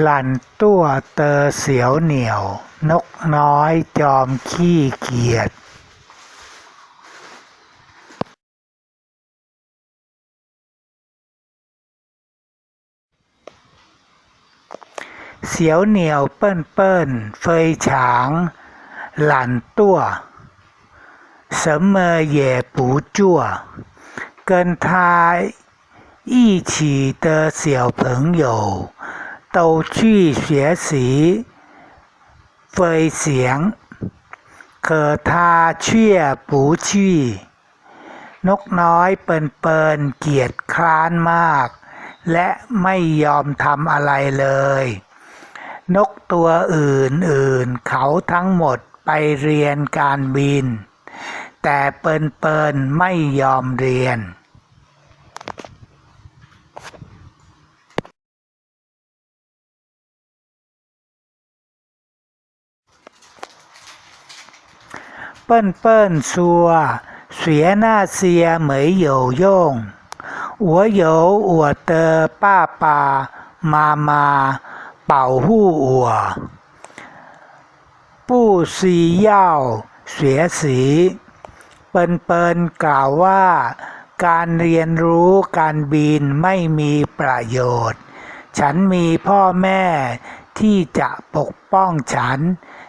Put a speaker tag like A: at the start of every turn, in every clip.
A: หลั่นตั้วเตอเสียวเหนี่ยว นกน้อยจอมขี้เกียจ เสียวเหนียวเปิ้นเปิ้นเฟยฉาง หลั่นตั้ว什么也不做，跟他一起的小朋友 เตาชี่เสียสีเฟยเสียง เขอทาเชี่ยปูนกน้อยเปินเปินเกียดคร้านมาก และไม่ยอมทำอะไรเลย นกตัวอื่นอื่นเขาทั้งหมดไปเรียนการบิน แต่เปินเปินไม่ยอมเรียน 笨笨说นเปิ้นชัวเสียหน้าเสียเหมยโยโย่งอัวโยอัปินกล่าวว่า การเรียนรู้การบินไม่มีประโยชน์ ฉันมีพ่อแม่ที่จะปกป้องฉัน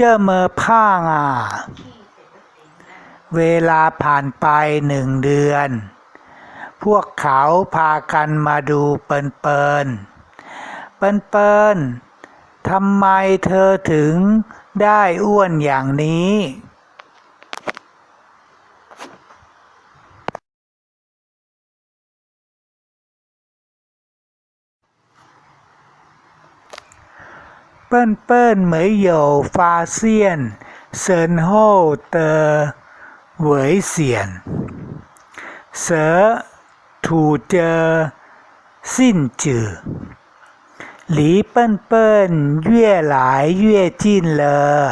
A: เจอเมอผ้างาเวลาผ่านไปหนึ่งเดือน พวกเขาพากันมาดูเปินเปินเปินเปินทำไมเธอถึงได้อ้วนอย่างนี้ เปิ้นเปิ้นเหมยโหยวฟาเซียนเซินโฮเตอเหวยเสียนเสอถูเจอสิ้นจือหลีเปิ้นเปิ้นเย่หลายเย่จิ้นเลอ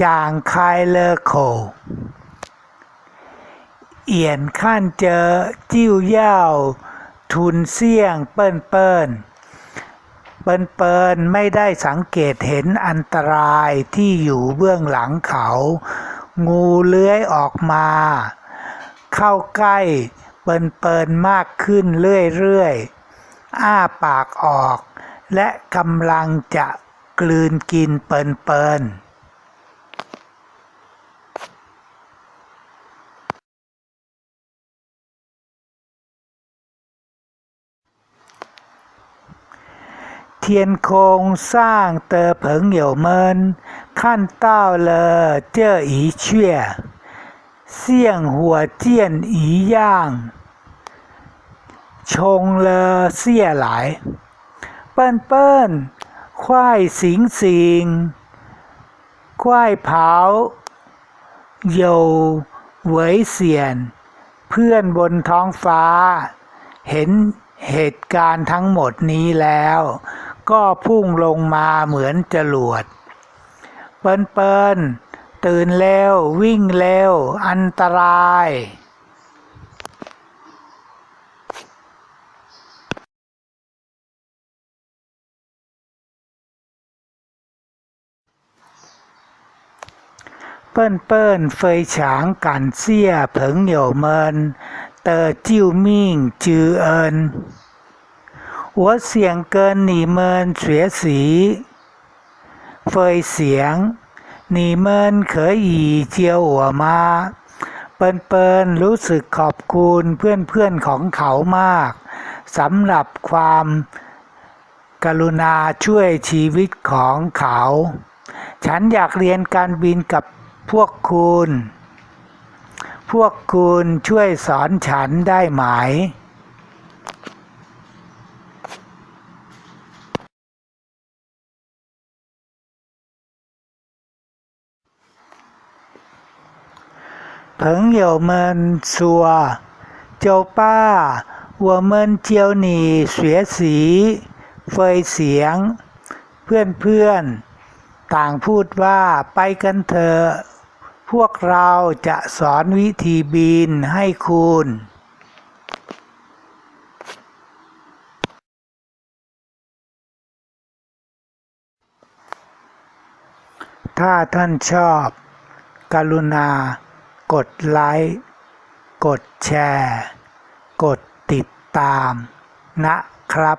A: จางคายเลอโขเอียนขั้นเจอจิ้วเย่าทุนเสี่ยงเปิ้นเปิ้น เปิลๆไม่ได้สังเกตเห็นอันตรายที่อยู่เบื้องหลังเขา งูเลื้อยออกมา เข้าใกล้เปินเปินมากขึ้นเรื่อยๆ อ้าปากออก และกำลังจะกลืนกินเปิน ทียนโคงสร้างเตอเผิงเหยวเมินขั้นเต้าเลอเจ้ออีเชี่ยเสี่ยงหัวเจียนอีย่าง ชงเลอเสียหลาย เปิ้นเปิ้นควายสิงสิงควายเผาโยวเวยเสียน เพื่อนบนท้องฟ้า เห็นเหตุการณ์ทั้งหมดนี้แล้ว ก็พุ่งลงมาเหมือนจรวด เปินเปินตื่นเร็ว วิ่งเร็ว อันตราย เปิ้นเปิ้นเฟยฉางกันเสี้ยเผิงเหยวเมินเตอจิ้วมิ่งจือเอิน 我想跟你们学习飞翔，你们可以教我吗？เปินเปินรู้สึกขอบคุณเพื่อนๆของเขามากสำหรับความกรุณาช่วยชีวิตของเขา ฉันอยากเรียนการบินกับพวกคุณ พวกคุณช่วยสอนฉันได้ไหม 朋友们说酒吧我们教你学习飞เสียง เพื่อนเพื่อนๆต่างพูดว่าไปกันเถอะ พวกเราจะสอนวิธีบินให้คุณ ถ้าท่านชอบ กรุณา กดไลค์ กดแชร์ กดติดตามนะครับ